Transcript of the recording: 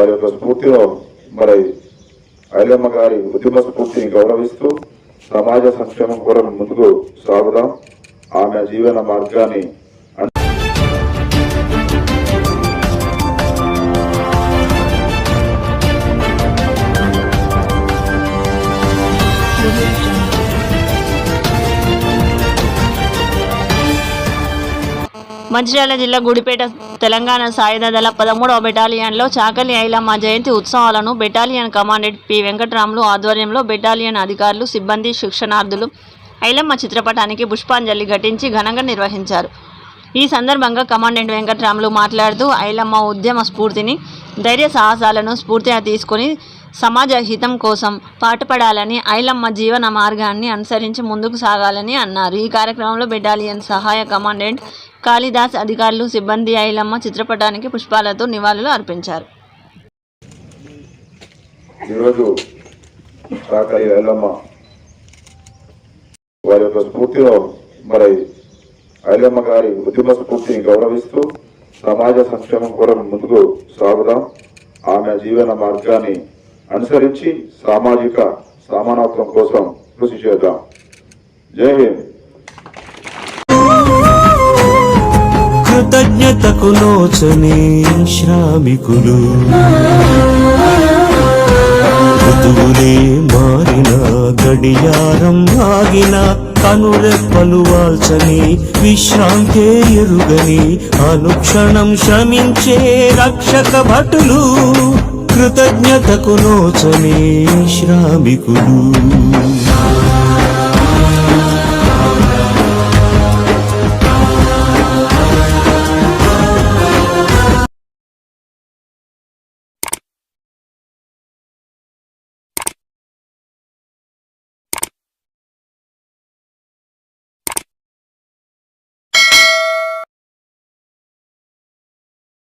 వారి యొక్క స్ఫూర్తిలో మరి ఐలమ్మ గారి ఉద్యమ స్ఫూర్తిని గౌరవిస్తూ సమాజ సంక్షేమం కొరకు ముందుకు సాగుదాం. ఆమె జీవన మార్గాన్ని మంచిర్యాల జిల్లా గుడిపేట తెలంగాణ సాయుధ దళ పదమూడవ బెటాలియన్లో చాకలి ఐలమ్మ జయంతి ఉత్సవాలను బెటాలియన్ కమాండెంట్ పి. వెంకటరాములు ఆధ్వర్యంలో బెటాలియన్ అధికారులు సిబ్బంది శిక్షణార్థులు ఐలమ్మ చిత్రపటానికి పుష్పాంజలి ఘటించి ఘనంగా నిర్వహించారు. ఈ సందర్భంగా కమాండెంట్ వెంకటరాములు మాట్లాడుతూ ఐలమ్మ ఉద్యమ స్ఫూర్తిని ధైర్య సాహసాలను స్ఫూర్తిగా తీసుకొని సమాజ హితం కోసం పాటుపడాలని ఐలమ్మ జీవన మార్గాన్ని అనుసరించి ముందుకు సాగాలని అన్నారు. ఈ కార్యక్రమంలో బెటాలియన్ సహాయ కమాండెంట్ కాళిదాస్ అధికారులు సిబ్బంది ఐలమ్మ చిత్రపటానికి పుష్పాలతో నివాళులు అర్పించారు. ఈరోజు సాకలి ఐలమ్మ వారి యొక్క స్ఫూర్తిలో మరి ఐలమ్మ గారి ఉద్యమ స్ఫూర్తిని గౌరవిస్తూ సమాజ సంక్షేమం కొరకు ముందుకు సాగుదాం. ఆమె జీవన మార్గాన్ని అనుసరించి సామాజిక సమానత్వం కోసం కృషి చేద్దాం. జై హింద్. కృతజ్ఞతకు నోచని శ్రామికులు. ఋతువులే మారిన గడియారం ఆగిన కనురెప్పలు వాల్చని విశ్రాంతే ఎరుగని అనుక్షణం శ్రమించే రక్షక భటులు. కృతజ్ఞతకు నోచని శ్రామికులు